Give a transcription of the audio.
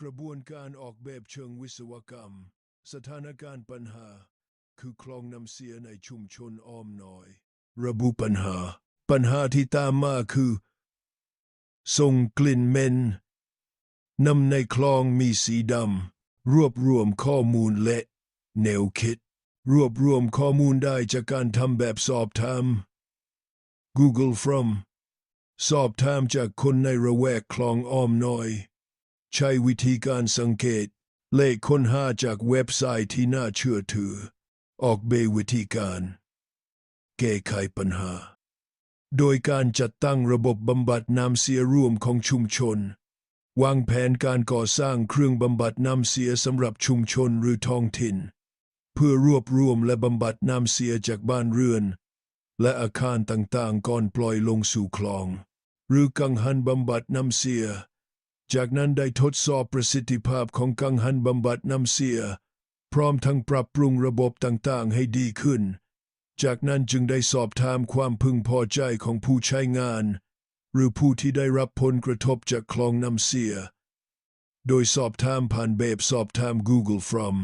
กระบวนการออกแบบเชิงวิศวกรรม สถานการณ์ปัญหา คือคลองน้ำเสียในชุมชนอ้อมน้อย ระบุปัญหา ปัญหาที่ตามมาคือส่งกลิ่นเหม็นน้ำในคลองมีสีดำรวบรวมข้อมูลและแนวคิด รวบรวมข้อมูลได้จากการทำแบบสอบถาม Google from สอบถามจากคนในระแวกคลองอ้อมน้อย ใช้วิธีการสังเกต เลขค้นหาจากเว็บไซต์ที่น่าเชื่อถือ ออกเบยวิธีการ แก้ไขปัญหา โดยการจัดตั้งระบบบำบัดน้ำเสียร่วมของชุมชน วางแผนการก่อสร้างเครื่องบำบัดน้ำเสียสำหรับชุมชนหรือท้องถิ่น เพื่อรวบรวมและบำบัดน้ำเสียจากบ้านเรือน และอาคารต่างๆก่อนปล่อยลงสู่คลอง หรือกังหันบำบัดน้ำเสีย จากนั้นได้ทดสอบประสิทธิภาพของกังหันบำบัดน้ำเสีย พร้อมทั้งปรับปรุงระบบต่างๆ ให้ดีขึ้น จากนั้นจึงได้สอบถามความพึงพอใจของผู้ใช้งาน หรือผู้ที่ได้รับผลกระทบจากคลองน้ำเสีย โดยสอบถามผ่านแบบสอบถาม Google from